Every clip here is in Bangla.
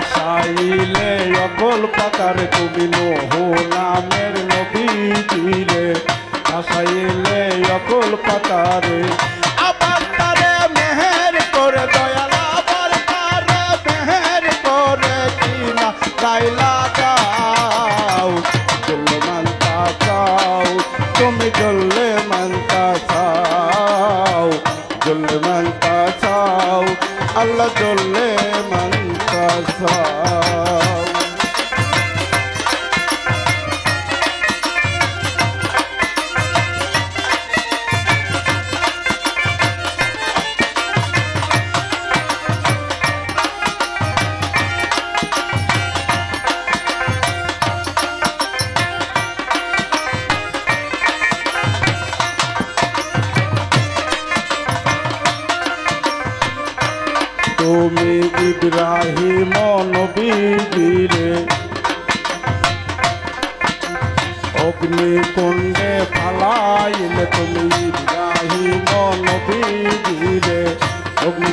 ভাসাইলে অকল পাতার কবি মোহনামের নবীজিরে। ভাসাইলে অকল পাতারে। আবার তারে মেহের করে তুমি চললে মানতা চাও চললে মানতা চাও। মানতা ইব্রাহিম নবীরে অগ্নিকুণ্ডে ফালাইলে তুমি ইব্রাহিম নবীরে অগ্নি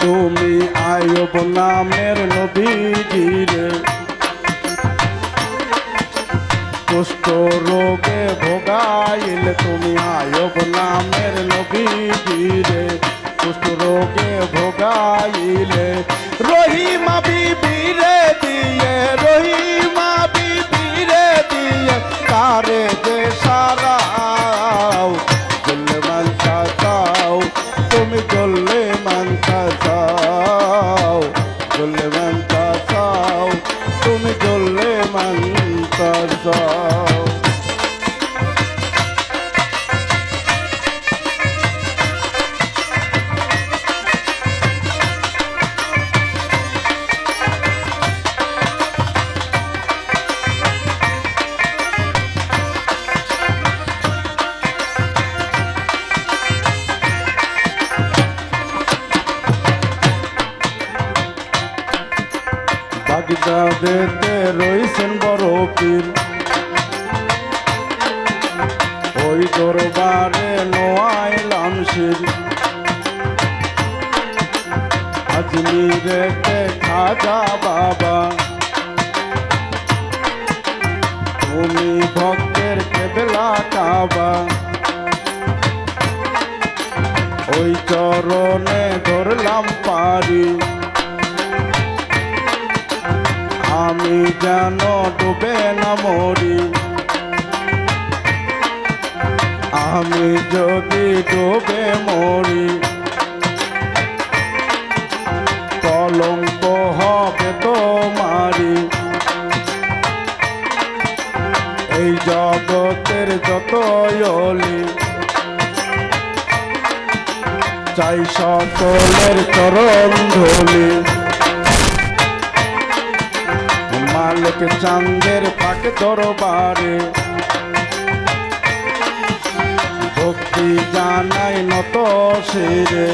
তুমি আয়ব নামের নবীজিরে। কুষ্ঠ রোগে ভোগাইলে তুমি আয়ব নামের নবীজিরে। কুষ্ঠ রোগে ভোগাইলে রহিমা বিবিরে দিয়ে রহিমা চললে মানতা চাও রইছেন বড় পীর। ওই দরবারে নোয়াইলাম শির আজমিরেতে খাজা বাবা। তুমি ভক্তের কেবলা কাবা। ওই চরণে ধরলাম পারি আমি যেন ডুবে না মরি। আমি যদি ডুবে মরি, কলঙ্ক হবে তো মারি এই জগতের যত অলি, চাই সকলের চরণ ধলি। মালিক চাঁদের পাক দরবারে। ভক্তি জানাই নত শিরে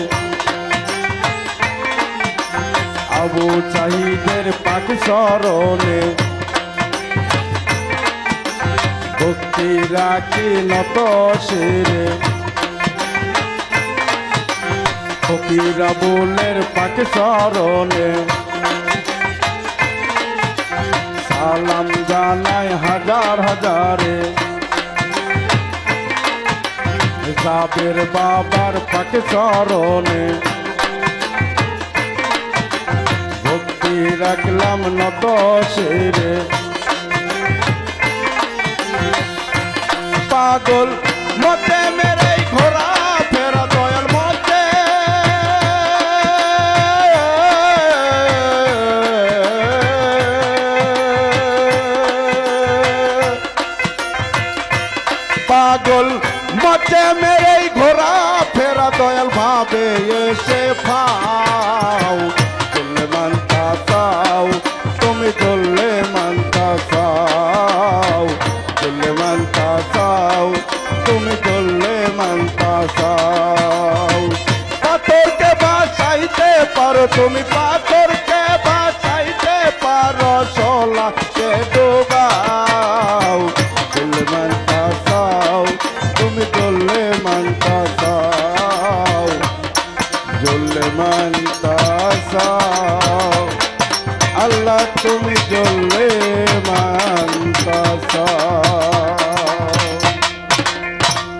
আবু চাহিদের পাক স্মরণে ভক্তি রাখি নত শিরে ফকিরা বলের পাক স্মরণে নাই হাজার হাজারে। হিসাবের বাবার পাক চরণে। ভক্তি রাখলাম নত সেরে পাগল পাগল মতে মেরে ঘোরা ফেরা দয়াল ভাবে এসে পাও চললে মান তুমি চললে মান জলমান তাসাও আল্লাহ তুমি জলমান তাসাও